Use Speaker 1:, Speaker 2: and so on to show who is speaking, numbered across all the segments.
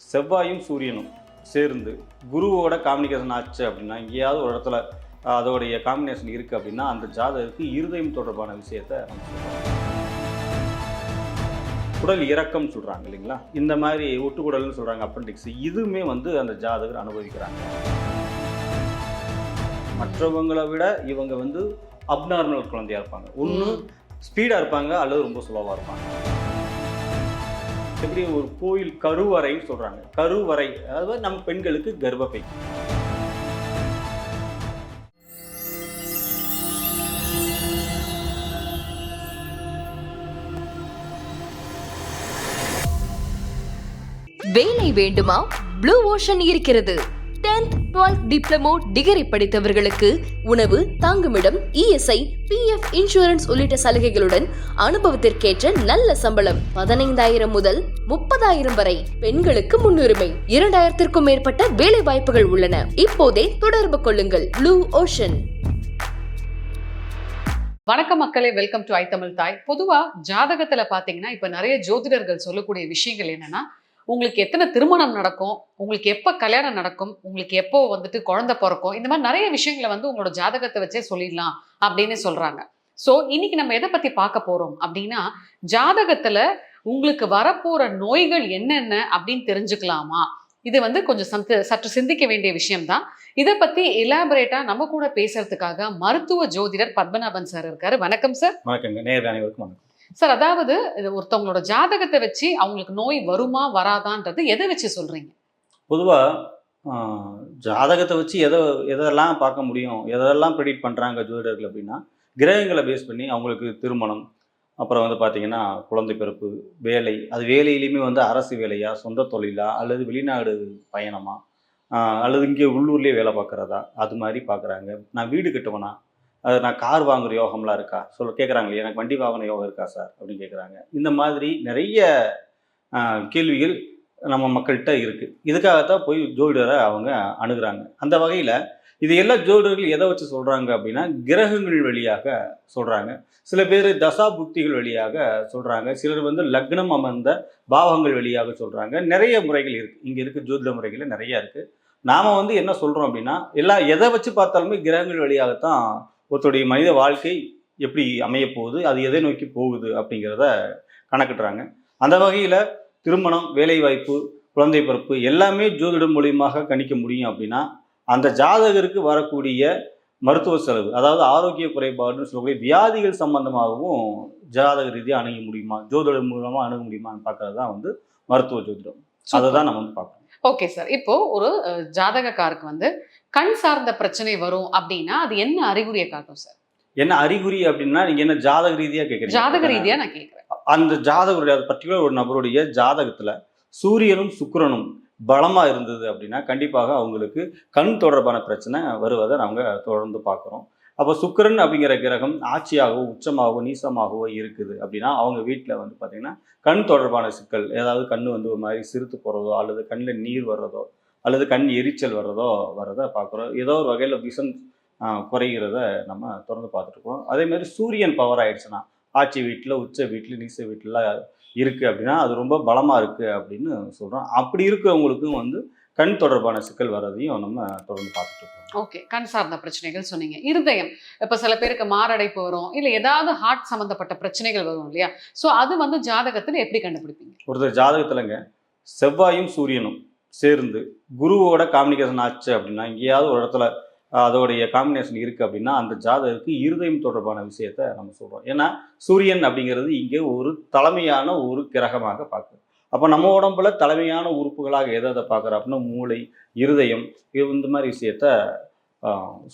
Speaker 1: செவ்வாயும் சூரியனும் சேர்ந்து குருவோட காம்பினேஷன் ஆச்சு அப்படின்னா எங்கேயாவது ஒரு இடத்துல அதோடைய காம்பினேஷன் இருக்குது அப்படின்னா அந்த ஜாதகருக்கு இருதயம் தொடர்பான விஷயத்த. குடல் இறக்கம் சொல்கிறாங்க இல்லைங்களா? இந்த மாதிரி ஒட்டுக்குடல்னு சொல்கிறாங்க அப்பண்டிக்ஸ் இதுவுமே வந்து அந்த ஜாதகர் அனுபவிக்கிறாங்க. மற்றவங்களை விட இவங்க வந்து அப்நார்மல் குழந்தையா இருப்பாங்க. ஒன்று ஸ்பீடாக இருப்பாங்க அல்லது ரொம்ப ஸ்லோவாக இருப்பாங்க. எப்படி ஒரு கோயில் கருவறைன்னு சொல்கிறாங்க கருவறை அதாவது நம்ம பெண்களுக்கு கர்ப்பப்பை.
Speaker 2: வேலை வேண்டுமா? ப்ளூ ஓஷன் இருக்கிறது. 10th 12th டிப்ளமோ டிகிரி படித்தவர்களுக்கு உணவு தங்குமிடம் இஎஸ்ஐ பிஎஃப் இன்சூரன்ஸ் உள்ளிட்ட சலுகைகளுடன் அனுபவத்திற்கேற்ற நல்ல சம்பளம் பதினைந்தாயிரம் முதல் முப்பதாயிரம் வரை பெண்களுக்கு முன்னுரிமை. இரண்டாயிரத்திற்கும் மேற்பட்ட வேலை வாய்ப்புகள் உள்ளன. இப்போதே தொடர்பு கொள்ளுங்கள். ப்ளூ ஓஷன்
Speaker 3: வணக்கம் மக்களே வெல்கம் டு ஐ தமிழ் தாய். பொதுவா ஜாதகத்துல பாத்தீங்கன்னா இப்ப நிறைய ஜோதிடர்கள் சொல்லக்கூடிய விஷயங்கள் என்னன்னா உங்களுக்கு எத்தனை திருமணம் நடக்கும் உங்களுக்கு எப்போ கல்யாணம் நடக்கும் உங்களுக்கு எப்போ வந்துட்டு குழந்தை பிறக்கும் இந்த மாதிரி நிறைய விஷயங்களை வந்து உங்களோட ஜாதகத்தை வச்சே சொல்லிடலாம் அப்படின்னு சொல்றாங்க. சோ இன்னைக்கு நம்ம எதை பத்தி பார்க்க போறோம் அப்படின்னா ஜாதகத்துல உங்களுக்கு வரப்போற நோய்கள் என்னென்ன அப்படின்னு தெரிஞ்சுக்கலாமா? இது வந்து கொஞ்சம் சந்து சற்று சிந்திக்க வேண்டிய விஷயம்தான். இதை பத்தி எலாபரேட்டா நம்ம கூட பேசுறதுக்காக மருத்துவ ஜோதிடர் பத்மநாபன் சார் இருக்காரு. வணக்கம் சார்
Speaker 1: வணக்கம் நேர் அனைவருக்கும் வணக்கம்.
Speaker 3: சார் அதாவது இது ஒருத்தவங்களோட ஜாதகத்தை வச்சு அவங்களுக்கு நோய் வருமா வராதான்றது எதை வச்சு சொல்கிறீங்க
Speaker 1: பொதுவாக ஜாதகத்தை வச்சு எதை எதெல்லாம் பார்க்க முடியும் எதெல்லாம் ப்ரெடிக்ட் பண்ணுறாங்க ஜோதிடர்கள் அப்படின்னா கிரகங்களை பேஸ் பண்ணி அவங்களுக்கு திருமணம் அப்புறம் வந்து பார்த்தீங்கன்னா குழந்தை பிறப்பு வேலை அது வேலையிலையுமே வந்து அரசு வேலையா சொந்த தொழிலா அல்லது வெளிநாடு பயணமா அல்லது இங்கே உள்ளூர்லேயே வேலை பார்க்குறதா அது மாதிரி பார்க்குறாங்க. நான் வீடு கட்டுவேனா அது நான் கார் வாங்குற யோகம்லாம் இருக்கா? சொல்ல கேட்குறாங்களே எனக்கு வண்டி வாங்கின யோகம் இருக்கா சார்? அப்படின்னு கேட்குறாங்க இந்த மாதிரி நிறைய கேள்விகள் நம்ம மக்கள்கிட்ட இருக்குது இதுக்காகத்தான் போய் ஜோதிடரை அவங்க அணுகிறாங்க. அந்த வகையில் இது எல்லா ஜோதிடர்கள் எதை வச்சு சொல்கிறாங்க அப்படின்னா கிரகங்கள் வழியாக சொல்கிறாங்க சில பேர் தசா புக்திகள் வழியாக சொல்கிறாங்க சிலர் வந்து லக்னம் அமர்ந்த பாவங்கள் வழியாக சொல்கிறாங்க நிறைய முறைகள் இருக்குது இங்கே இருக்க ஜோதிட முறைகள் நிறையா இருக்குது நாம் வந்து என்ன சொல்கிறோம் அப்படின்னா எல்லா எதை வச்சு பார்த்தாலுமே கிரகங்கள் வழியாகத்தான் ஒருத்தருடைய மனித வாழ்க்கை எப்படி அமைய போகுது அது எதை நோக்கி போகுது அப்படிங்கிறத கணக்கிடுறாங்க. அந்த வகையில் திருமணம் வேலைவாய்ப்பு குழந்தை பிறப்பு எல்லாமே ஜோதிடம் மூலியமாக கணிக்க முடியும் அப்படின்னா அந்த ஜாதகருக்கு வரக்கூடிய மருத்துவ செலவு அதாவது ஆரோக்கிய குறைபாடுன்னு சொல்லக்கூடிய வியாதிகள் சம்பந்தமாகவும் ஜாதக ரீதியாக அணுக முடியுமா ஜோதிடம் மூலமாக அணுக முடியுமான்னு பார்க்கறது தான் வந்து மருத்துவ ஜோதிடம். அதை தான் நம்ம வந்து பார்க்கணும்.
Speaker 3: ஓகே சார் இப்போ ஒரு ஜாதகக்காருக்கு வந்து கண் சார்ந்த பிரச்சனை வரும் அப்படின்னா அது என்ன அறிகுறியை காட்டும் சார்
Speaker 1: என்ன அறிகுறி அப்படின்னா நீங்க என்ன ஜாதக ரீதியாக கேட்குறீங்க
Speaker 3: ஜாதக ரீதியா நான் கேட்கிறேன்
Speaker 1: அந்த ஜாதகருடைய பர்டிகுலர் ஒரு நபருடைய ஜாதகத்துல சூரியனும் சுக்கிரனும் பலமா இருந்தது அப்படின்னா கண்டிப்பாக அவங்களுக்கு கண் தொடர்பான பிரச்சனை வருவதை நாங்க தொடர்ந்து பார்க்குறோம். அப்போ சுக்கிரன் அப்படிங்கிற கிரகம் ஆட்சியாகவோ உச்சமாகவோ நீசமாகவோ இருக்குது. அப்படின்னா அவங்க வீட்டில் வந்து பார்த்தீங்கன்னா கண் தொடர்பான சிக்கல் ஏதாவது கண் வந்து ஒரு மாதிரி சிறுத்து போகிறதோ அல்லது கண்ணில் நீர் வர்றதோ அல்லது கண் எரிச்சல் வர்றதோ வர்றதை பார்க்குறோம் ஏதோ ஒரு வகையில் விஷன் குறைகிறத நம்ம தொடர்ந்து பார்த்துட்ருக்கோம் அதே மாதிரி சூரியன் பவர் ஆயிடுச்சுன்னா ஆட்சி வீட்டில் உச்ச வீட்டில் நீச வீட்டிலலாம் இருக்குது அப்படின்னா அது ரொம்ப பலமாக இருக்குது அப்படின்னு சொல்கிறோம் அப்படி இருக்கிறவங்களுக்கும் வந்து கண் தொடர்பான சிக்கல் வர்றதையும் நம்ம தொடர்ந்து பார்த்துட்டு இருக்கோம்.
Speaker 3: ஓகே. கண் சார்ந்த பிரச்சனைகள் சொன்னீங்க. இருதயம். இப்ப சில பேருக்கு மாரடைப்பு வரும். இல்ல ஏதாவது ஹார்ட் சம்பந்தப்பட்ட பிரச்சனைகள் வரும் இல்லையா? சோ அது வந்து ஜாதகத்துல எப்படி கண்டுபிடிப்பீங்க?
Speaker 1: ஒருத்தர் ஜாதகத்துலங்க செவ்வாயும் சூரியனும் சேர்ந்து குருவோட காம்பினேஷன் ஆச்சு அப்படின்னா எங்கேயாவது ஒரு இடத்துல அதோடைய காம்பினேஷன் இருக்குது அப்படின்னா அந்த ஜாதகருக்கு இருதயம் தொடர்பான விஷயத்த நம்ம சொல்கிறோம் ஏன்னா சூரியன் அப்படிங்கிறது இங்கே ஒரு தலைமையான ஒரு கிரகமாக பார்க்குது அப்போ நம்ம உடம்புல தலைமையான உறுப்புகளாக எதை எதை பார்க்குறோம் அப்படின்னா மூளை இருதயம் இது இந்த மாதிரி விஷயத்த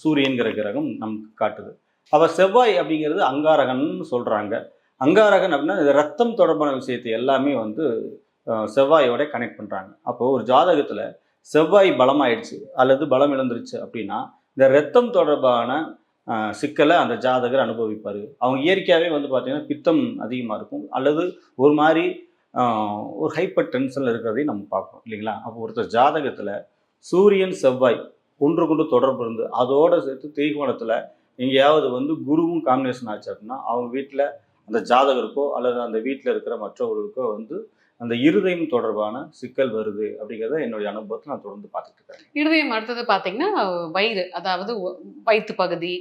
Speaker 1: சூரியன்கிற கிரகம் நமக்கு காட்டுது. அப்போ செவ்வாய் அப்படிங்கிறது அங்காரகன்னு சொல்கிறாங்க அங்காரகன் அப்படின்னா இது ரத்தம் தொடர்பான விஷயத்தை எல்லாமே வந்து செவ்வாயோட கனெக்ட் பண்ணுறாங்க அப்போது ஒரு ஜாதகத்தில் செவ்வாய் பலமாயிடுச்சு அல்லது பலம் இழந்துருச்சு அப்படின்னா இந்த ரத்தம் தொடர்பான சிக்கலை அந்த ஜாதகர் அனுபவிப்பார். அவங்க இயற்கையாகவே வந்து பார்த்திங்கன்னா பித்தம் அதிகமாக இருக்கும். அல்லது ஒரு மாதிரி ஒரு ஹைப்பர் டென்ஷனில் இருக்கிறதையும் நம்ம பார்ப்போம் இல்லைங்களா? அப்போ ஒருத்தர் ஜாதகத்தில் சூரியன் செவ்வாய் ஒன்று கொண்டு தொடர்பு இருந்து அதோட சேர்த்து திரிகோணத்தில் எங்கேயாவது வந்து குருவும் காம்பினேஷன் ஆச்சு அப்படின்னா அவங்க வீட்டில் அந்த ஜாதகருக்கோ அல்லது அந்த வீட்டில் இருக்கிற மற்றவர்களுக்கோ வந்து அந்த இருதயம் தொடர்பான சிக்கல் வருது அப்படிங்கிறத என்னுடைய அனுபவத்தை நான் தொடர்ந்து பார்த்துட்டு இருக்கேன்.
Speaker 3: இருதயம் அடுத்தது பாத்தீங்கன்னா வயிறு அதாவது வயிற்று பகுதி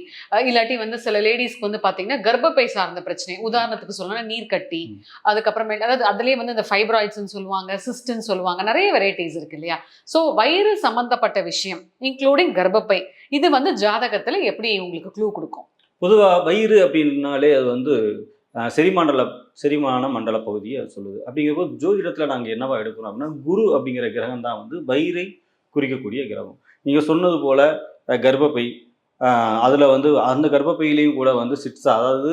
Speaker 3: இல்லாட்டி வந்து சில லேடிஸ்க்கு வந்து பாத்தீங்கன்னா கர்ப்பப்பை சார்ந்த பிரச்சனை. உதாரணத்துக்கு சொல்லணும்னா நீர்க்கட்டி
Speaker 1: ம்.
Speaker 3: அதுக்கப்புறமேட்டு அதாவது அதுலயே வந்து இந்த ஃபைப்ராய்ட்ஸ்னு சொல்லுவாங்க சிஸ்ட்னு சொல்லுவாங்க நிறைய வெரைட்டிஸ் இருக்கு இல்லையா? ஸோ வயிறு சம்பந்தப்பட்ட விஷயம் இன்க்ளூடிங் கர்ப்பப்பை இது வந்து ஜாதகத்துல எப்படி உங்களுக்கு க்ளூ கொடுக்கும்?
Speaker 1: பொதுவாக வயிறு அப்படின்னாலே அது வந்து செரிமாண்டல செரிமான மண்டல பகுதியை சொல்லுது. அப்படிங்கிறப்போ ஜோதிடத்தில் நாங்கள் என்னவா எடுக்கிறோம் அப்படின்னா குரு அப்படிங்கிற கிரகம் தான் வந்து வயிறை குறிக்கக்கூடிய கிரகம். நீங்கள் சொன்னது போல கர்ப்பப்பை அதில் வந்து அந்த கர்ப்பப்பையிலையும் கூட வந்து சிட்ஸா அதாவது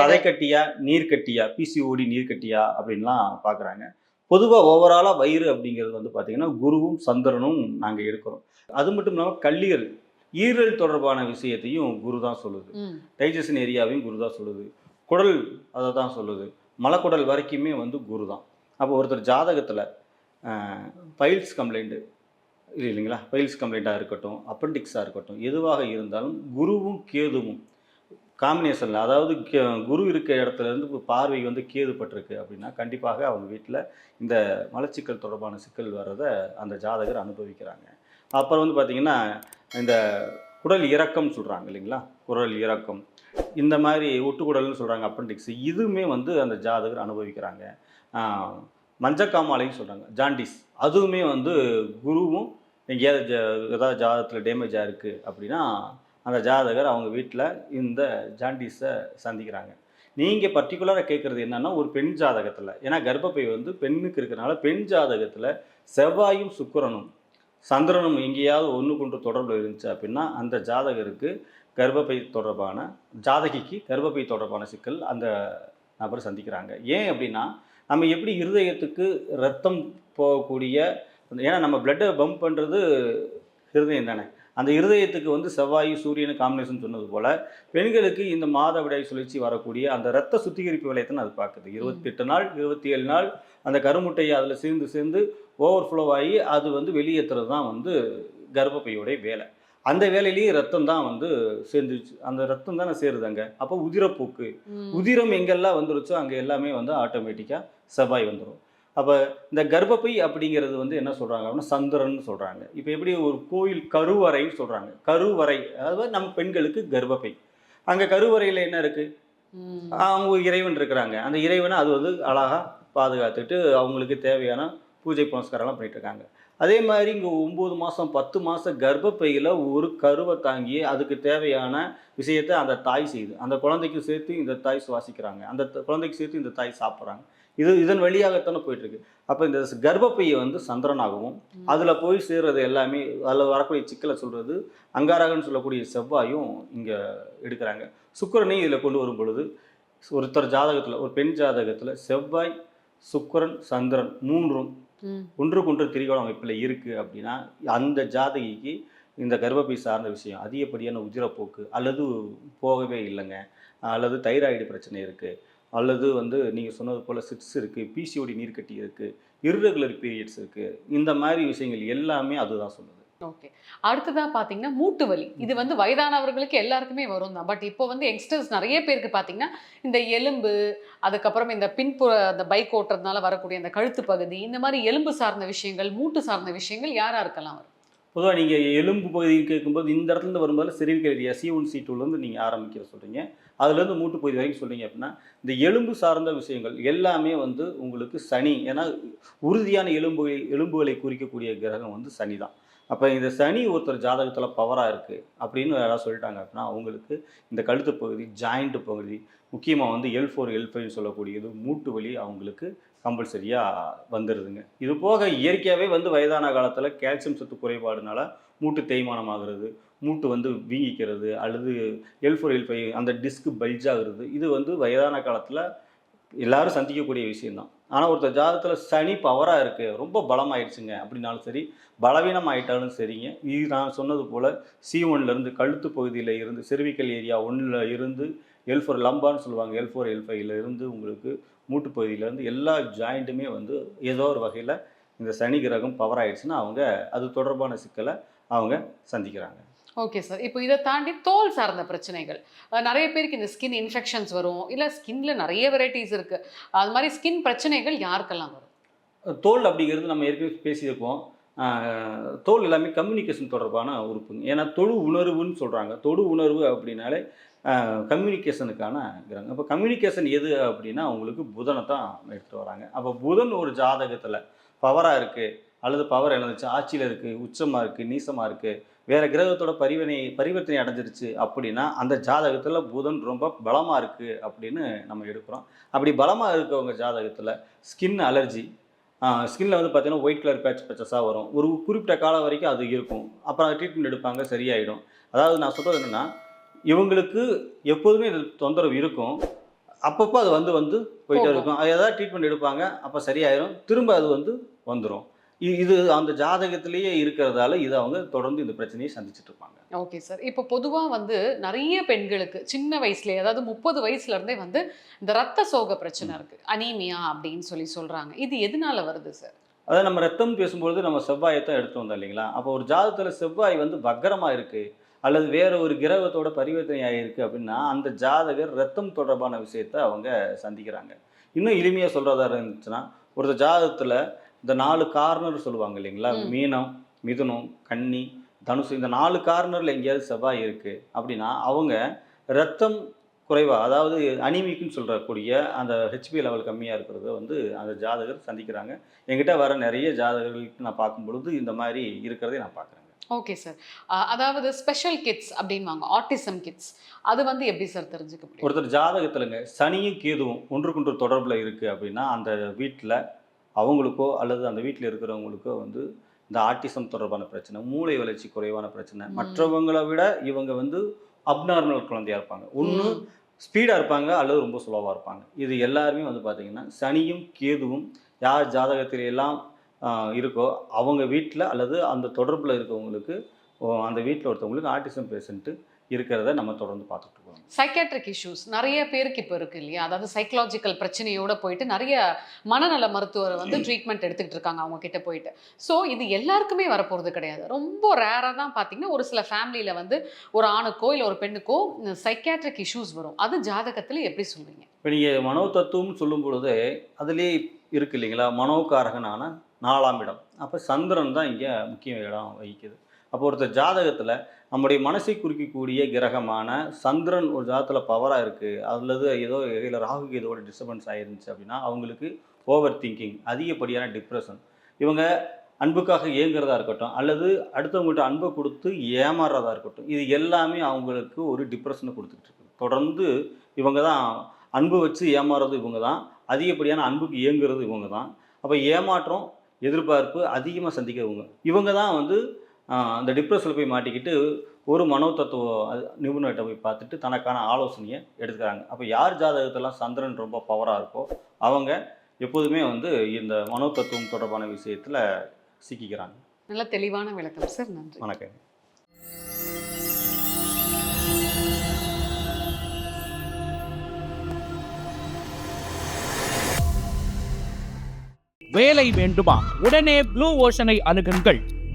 Speaker 1: சதைக்கட்டியா நீர்க்கட்டியா பிசிஓடி நீர்க்கட்டியா அப்படின்லாம் பார்க்குறாங்க பொதுவாக ஓவராலாக வயிறு அப்படிங்கிறது வந்து பார்த்தீங்கன்னா குருவும் சந்திரனும் நாங்கள் எடுக்கிறோம். அது மட்டும் இல்லாமல் கல்லீரல் ஈரல் தொடர்பான விஷயத்தையும் குரு தான் சொல்லுது. டைஜஷன் ஏரியாவையும் குரு தான் சொல்லுது. குடல் அதை தான் சொல்லுது. மலக்குடல் வரைக்குமே வந்து குரு தான் அப்போ ஒருத்தர் ஜாதகத்தில் பைல்ஸ் கம்ப்ளைண்ட்டு இல்லை இல்லைங்களா? பைல்ஸ் கம்ப்ளைண்ட்டாக இருக்கட்டும் அப்பெண்டிக்ஸாக இருக்கட்டும் எதுவாக இருந்தாலும் குருவும் கேதுவும். காம்பினேஷனில் அதாவது கே- குரு இருக்கிற இடத்துல இருந்து பார்வை வந்து கேதுப்பட்டிருக்கு அப்படின்னா கண்டிப்பாக அவங்க வீட்டில் இந்த மலச்சிக்கல் தொடர்பான சிக்கல் வர்றதை அந்த ஜாதகர் அனுபவிக்கிறாங்க. அப்புறம் வந்து பார்த்திங்கன்னா இந்த குடல் இறக்கம் சொல்கிறாங்க இல்லைங்களா? குடல் இறக்கம் இந்த மாதிரி ஒட்டுக்குடல்னு சொல்கிறாங்க அப்பெண்டிக்ஸ் இதுவுமே வந்து அந்த ஜாதகர் அனுபவிக்கிறாங்க. மஞ்சக்காமாலைன்னு மஞ்சக்காமாலையும் சொல்கிறாங்க ஜாண்டிஸ் அதுவுமே வந்து குருவும் எங்கேயாவது ஜ ஏதாவது ஜாதகத்தில் டேமேஜ் இருக்குது அப்படின்னா அந்த ஜாதகர் அவங்க வீட்டில் இந்த ஜாண்டிஸை சந்திக்கிறாங்க. நீங்கள் பர்டிகுலராக கேட்குறது என்னென்னா ஒரு பெண் ஜாதகத்தில். ஏன்னா கர்ப்பப்பை வந்து பெண்ணுக்கு இருக்கிறனால பெண் ஜாதகத்தில் செவ்வாயும் சுக்கரனும் சந்திரனும் எங்கேயாவது ஒன்று கொண்டு தொடர்பில் இருந்துச்சு அப்படின்னா அந்த ஜாதகருக்கு கர்ப்பப்பை தொடர்பான ஜாதகிக்கு கர்ப்பப்பை தொடர்பான சிக்கல் அந்த நபர் சந்திக்கிறாங்க. ஏன் அப்படின்னா நம்ம எப்படி இருதயத்துக்கு ரத்தம் போகக்கூடிய ஏன்னா நம்ம பிளட்டை பம்ப் பண்ணுறது இருதயம் தானே. அந்த இருதயத்துக்கு வந்து செவ்வாய் சூரியன் காம்பினேஷன் சொன்னது போல் பெண்களுக்கு இந்த மாதவிடாய் சுழற்சி வரக்கூடிய அந்த ரத்த சுத்திகரிப்பு விலையத்தை அது பார்க்குது. இருபத்தெட்டு நாள் இருபத்தி ஏழு நாள் அந்த கருமுட்டையை அதில் சேர்ந்து சேர்ந்து ஓவர்ஃப்ளோ ஆகி அது வந்து வெளியேற்றுறது தான் வந்து கர்ப்பப்பையோடைய வேலை. அந்த வேலையிலேயே ரத்தம் தான் வந்து சேர்ந்துச்சு. அந்த ரத்தம் தானே சேருது அங்கே. அப்போ உதிரப்போக்கு. உதிரம் எங்கெல்லாம் வந்துருச்சோ அங்கே எல்லாமே வந்து ஆட்டோமேட்டிக்காக செவ்வாய் வந்துடும் அப்போ இந்த கர்ப்பப்பை அப்படிங்கிறது வந்து என்ன சொல்கிறாங்க அப்படின்னா சந்திரன் சொல்கிறாங்க இப்போ எப்படி ஒரு கோயில் கருவறைன்னு சொல்கிறாங்க கருவறை. அதாவது நம்ம பெண்களுக்கு கர்ப்பப்பை. அங்கே கருவறையில் என்ன இருக்குது அவங்க இறைவன் இருக்கிறாங்க. அந்த இறைவனை அது வந்து அழகாக பாதுகாத்துட்டு அவங்களுக்கு தேவையான பூஜை புனஸ்காரம்லாம் பண்ணிட்டு இருக்காங்க அதே மாதிரி இங்கே ஒம்பது மாதம் பத்து மாதம் கர்ப்பப்பையில் ஒரு கருவை தாங்கி அதுக்கு தேவையான விஷயத்தை அந்த தாய் செய்யுது. அந்த குழந்தைக்கு சேர்த்து இந்த தாய் சுவாசிக்கிறாங்க. அந்த குழந்தைக்கு சேர்த்து இந்த தாய் சாப்பிட்றாங்க. இது இதன் வழியாகத்தானே போயிட்டுருக்கு. அப்போ இந்த கர்ப்பப்பையை வந்து சந்திரனாகவும் அதில் போய் சேர்றது எல்லாமே அதில் வரக்கூடிய சிக்கலை சொல்கிறது அங்காரகன்னு சொல்லக்கூடிய செவ்வாயும் இங்கே எடுக்கிறாங்க. சுக்கிரனையும் இதில் கொண்டு வரும் பொழுது ஒருத்தர் ஜாதகத்தில் ஒரு பெண் ஜாதகத்தில் செவ்வாய் சுக்கிரன் சந்திரன் மூன்றும் ஒன்றுக்கொன்று திரிகோண அமைப்பில் இருக்குது அப்படின்னா அந்த ஜாதகிக்கு இந்த கர்ப்பப்பை சார்ந்த விஷயம் அதிகப்படியான உதிரப்போக்கு அல்லது போகவே இல்லைங்க. அல்லது தைராய்டு பிரச்சனை இருக்குது அல்லது வந்து நீங்கள் சொன்னது போல் சிட்ஸ் இருக்குது பிசிஓடி நீர்க்கட்டி இருக்குது இர்ரெகுலர் பீரியட்ஸ் இருக்குது இந்த மாதிரி விஷயங்கள் எல்லாமே அதுதான் சொல்லுது.
Speaker 3: ஓகே அடுத்ததாக பார்த்தீங்கன்னா மூட்டு வலி இது வந்து வயதானவர்களுக்கு எல்லாருக்குமே வரும் தான் பட் இப்போ வந்து யங்ஸ்டர்ஸ் நிறைய பேருக்கு பார்த்தீங்கன்னா இந்த எலும்பு அதுக்கப்புறம் இந்த பின்புற அந்த பைக் ஓட்டுறதுனால வரக்கூடிய அந்த கழுத்து பகுதி இந்த மாதிரி எலும்பு சார்ந்த விஷயங்கள் மூட்டு சார்ந்த விஷயங்கள் யாராக இருக்கலாம் வரும்
Speaker 1: பொதுவாக நீங்கள் எலும்பு பகுதி கேட்கும்போது இந்த இடத்துல இருந்து வரும்போது cervical area C one C டூலேருந்து நீங்கள் ஆரம்பிக்கிற சொல்கிறீங்க அதுலேருந்து மூட்டு பகுதி வரைக்கும் சொல்கிறீங்க அப்படின்னா இந்த எலும்பு சார்ந்த விஷயங்கள் எல்லாமே வந்து உங்களுக்கு சனி ஏன்னா உறுதியான எலும்பு எலும்புகளை குறிக்கக்கூடிய கிரகம் வந்து சனி தான் அப்போ இந்த சனி ஒருத்தர் ஜாதகத்தில் பவராக இருக்குது அப்படின்னு யாராவது சொல்லிட்டாங்க அப்படின்னா அவங்களுக்கு இந்த கழுத்து பகுதி ஜாயிண்ட் பகுதி முக்கியமாக வந்து எல் ஃபோர் எல் ஃபைவ்னு சொல்லக்கூடியது மூட்டு வலி அவங்களுக்கு கம்பல்சரியாக வந்துடுதுங்க இது போக இயற்கையாகவே வந்து வயதான காலத்தில் கால்சியம் சத்து குறைபாடுனால மூட்டு தேய்மானம் ஆகுறது மூட்டு வந்து வீங்கிக்கிறது அல்லது எல் ஃபோர் எல் ஃபைவ் அந்த டிஸ்க் பல்ஜ் ஆகுறது இது வந்து வயதான காலத்தில் எல்லாரும் சந்திக்கக்கூடிய விஷயம்தான். ஆனால் ஒருத்தர் ஜாதகத்தில் சனி பவராக இருக்குது ரொம்ப பலமாயிடுச்சுங்க. அப்படின்னாலும் சரி பலவீனம் ஆயிட்டாலும் சரிங்க. இது நான் சொன்னது போல் சி ஒன்லேருந்து கழுத்து பகுதியில் இருந்து செர்விக்கல் ஏரியா ஒன்றில் இருந்து எல் ஃபோர் லம்பான்னு சொல்லுவாங்க. எல் ஃபோர் எல் ஃபைவ்ல இருந்து உங்களுக்கு மூட்டு பகுதியிலேருந்து எல்லா ஜாயிண்ட்டுமே வந்து ஏதோ ஒரு வகையில் இந்த சனி கிரகம் பவர் ஆயிடுச்சுன்னா அவங்க அது தொடர்பான சிக்கலை அவங்க சந்திக்கிறாங்க.
Speaker 3: ஓகே சார் இப்போ இதை தாண்டி தோல் சார்ந்த பிரச்சனைகள். நிறைய பேருக்கு இந்த ஸ்கின் இன்ஃபெக்ஷன்ஸ் வரும். இல்லை ஸ்கின்ல நிறைய வெரைட்டிஸ் இருக்கு. அது மாதிரி ஸ்கின் பிரச்சனைகள் யாருக்கெல்லாம் வரும்?
Speaker 1: தோல் அப்படிங்கிறது நம்ம ஏற்கனவே பேசியிருக்கோம். தோல் எல்லாமே கம்யூனிகேஷன் தொடர்பான உறுப்புங்க. ஏன்னா தொழு உணர்வுன்னு சொல்கிறாங்க தொடு உணர்வு அப்படின்னாலே கம்யூனிகேஷனுக்கான கிரகம். அப்போ கம்யூனிகேஷன் எது அப்படின்னா அவங்களுக்கு புதனை தான் எடுத்துகிட்டு வராங்க. அப்போ புதன் ஒரு ஜாதகத்தில் பவராக இருக்குது அல்லது பவர் இழந்துச்சு. ஆட்சியில் இருக்குது உச்சமாக இருக்குது நீசமாக இருக்குது வேறு கிரகத்தோட பரிவனை பரிவர்த்தனை அடைஞ்சிருச்சு அப்படின்னா அந்த ஜாதகத்தில் புதன் ரொம்ப பலமாக இருக்குது அப்படின்னு நம்ம எடுக்கிறோம். அப்படி பலமாக இருக்கவங்க ஜாதகத்தில் ஸ்கின் அலர்ஜி ஸ்கின்ல வந்து பார்த்தீங்கன்னா ஒயிட் கலர் பேட்ச் பேச்சஸாக வரும். ஒரு குறிப்பிட்ட காலம் வரைக்கும் அது இருக்கும். அப்புறம் ட்ரீட்மெண்ட் எடுப்பாங்க சரியாயிடும். அதாவது நான் சொல்கிறது என்னென்னா இவங்களுக்கு எப்போதுமே இது தொந்தரவு இருக்கும். அப்பப்போ அது வந்து வந்து போயிட்டே. இருக்கும். அது ஏதாவது ட்ரீட்மெண்ட் எடுப்பாங்க அப்போ சரியாயிடும் திரும்ப அது வந்து வந்துடும் இது அந்த ஜாதகத்திலேயே இருக்கிறதால இதை அவங்க தொடர்ந்து இந்த பிரச்சனையை சந்திச்சுட்டு இருப்பாங்க.
Speaker 3: Okay sir. இப்போ பொதுவாக வந்து நிறைய பெண்களுக்கு சின்ன வயசுலேயே அதாவது முப்பது வயசுல இருந்தே வந்து இந்த ரத்த சோக பிரச்சனை இருக்கு. அனீமியா அப்படின்னு சொல்லி சொல்றாங்க. இது எதனால வருது சார்?
Speaker 1: அதாவது நம்ம ரத்தம் பேசும்பொழுது நம்ம செவ்வாயை தான் எடுத்து வந்தோம் இல்லைங்களா? அப்போ ஒரு ஜாதகத்தில் செவ்வாய் வந்து வக்கரமா இருக்கு அல்லது வேற ஒரு கிரகத்தோட பரிவர்த்தனை ஆகிருக்கு அப்படின்னா அந்த ஜாதகர் ரத்தம் தொடர்பான விஷயத்தை அவங்க சந்திக்கிறாங்க. இன்னும் எளிமையாக சொல்றதா இருந்துச்சுன்னா ஒரு ஜாதகத்தில் இந்த நாலு கார்னர் சொல்லுவாங்க இல்லைங்களா. மீனம் மிதுனம் கன்னி தனுசு இந்த நாலு கார்னரில் எங்கேயாவது செவ்வாய் இருக்கு அப்படின்னா அவங்க ரத்தம் குறைவா அதாவது அனிமிக்குன்னு சொல்றக்கூடிய அந்த ஹெச்பி லெவல் கம்மியாக இருக்கிறத வந்து அந்த ஜாதகர் சந்திக்கிறாங்க. என்கிட்ட வர நிறைய ஜாதகர்களுக்கு நான் பார்க்கும் பொழுது இந்த மாதிரி இருக்கிறதை நான் பார்க்குறேங்க.
Speaker 3: Okay sir. அதாவது ஸ்பெஷல் கிட்ஸ் அப்படின்வாங்க ஆட்டிசம் கிட்ஸ் அது வந்து எப்படி சார் தெரிஞ்சுக்க முடியும்?
Speaker 1: ஒருத்தர் ஜாதகத்திலங்க சனியும் கேதுவும் ஒன்றுக்கொன்று தொடர்பில் இருக்குது அப்படின்னா அந்த வீட்டில் அவங்களுக்கோ அல்லது அந்த வீட்டில் இருக்கிறவங்களுக்கோ வந்து இந்த ஆட்டிசம் தொடர்பான பிரச்சனை மூளை வளர்ச்சி குறைவான பிரச்சனை. மற்றவங்களை விட இவங்க வந்து அப்நார்மல் குழந்தையா இருப்பாங்க ஒன்று. ஸ்பீடாக இருப்பாங்க அல்லது ரொம்ப ஸ்லோவாக இருப்பாங்க இது எல்லாருமே வந்து பார்த்தீங்கன்னா சனியும் கேதுவும் யார் ஜாதகத்தில் எல்லாம் இருக்கோ அவங்க வீட்டில் அல்லது அந்த தொடர்பில் இருக்கவங்களுக்கு அந்த வீட்டில் ஒருத்தவங்களுக்கு ஆட்டிசம் பேஷண்ட்டு இருக்கிறத நம்ம தொடர்ந்து பார்த்துட்டு இருக்கோம்.
Speaker 3: சைக்காட்ரிக் இஷ்யூஸ் நிறைய பேருக்கு இப்போ இருக்கு இல்லையா? அதாவது சைக்கலாஜிக்கல் பிரச்சனையோட போயிட்டு நிறைய மனநல மருத்துவரை வந்து ட்ரீட்மெண்ட் எடுத்துக்கிட்டு இருக்காங்க அவங்க கிட்ட போயிட்டு. ஸோ இது எல்லாருக்குமே வரப்போகிறது கிடையாது. ரொம்ப ரேராக தான் பார்த்தீங்கன்னா ஒரு சில ஃபேமிலியில் வந்து ஒரு ஆணுக்கோ இல்லை ஒரு பெண்ணுக்கோ சைக்காட்ரிக் இஷ்யூஸ் வரும். அது ஜாதகத்தில் எப்படி சொல்வீங்க?
Speaker 1: இப்போ நீங்கள் மனோ தத்துவம்னு சொல்லும் பொழுது அதுலேயே இருக்கு இல்லைங்களா? மனோகாரகனான நாலாம் இடம். அப்போ சந்திரன் தான் இங்கே முக்கிய இடம் வகிக்குது. அப்போ ஒருத்தர் ஜாதகத்தில் நம்முடைய மனசை குறிக்கக்கூடிய கிரகமான சந்திரன் ஒரு ஜாதத்தில் பவராக இருக்குது அல்லது ஏதோ இல்லை ராகு இதோட டிஸ்டர்பன்ஸ் ஆயிருந்துச்சு அப்படின்னா அவங்களுக்கு ஓவர் திங்கிங் அதிகப்படியான டிப்ரெஷன் இவங்க அன்புக்காக இயங்குறதா இருக்கட்டும் அல்லது அடுத்தவங்கள்ட்ட அன்பை கொடுத்து ஏமாறுறதா இருக்கட்டும் இது எல்லாமே அவங்களுக்கு ஒரு டிப்ரெஷனை கொடுத்துக்கிட்டு இருக்கு. தொடர்ந்து இவங்க தான் அன்பு வச்சு ஏமாறுறது இவங்க தான் அதிகப்படியான அன்புக்கு இயங்குறது இவங்க தான். அப்போ ஏமாற்றம் எதிர்பார்ப்பு அதிகமாக சந்திக்கிறவங்க. இவங்க தான் வந்து அந்த டிப்ரெஷனில் போய் மாட்டிக்கிட்டு ஒரு மனோ தத்துவ நிபுணர்கிட்ட போய் பார்த்துட்டு தனக்கான ஆலோசனையை எடுத்துக்கிறாங்க. அப்போ யார் ஜாதகத்தெல்லாம் சந்திரன் ரொம்ப பவராக இருக்கோ அவங்க எப்போதுமே வந்து இந்த மனோ தத்துவம் தொடர்பான விஷயத்தில் சிக்கிக்கிறாங்க.
Speaker 3: நல்ல தெளிவான விளக்கம் சார். நன்றி.
Speaker 1: வணக்கம்.
Speaker 4: வேலை வேண்டுமா? உடனே ப்ளூ ஓஷனை அணுகுங்கள்.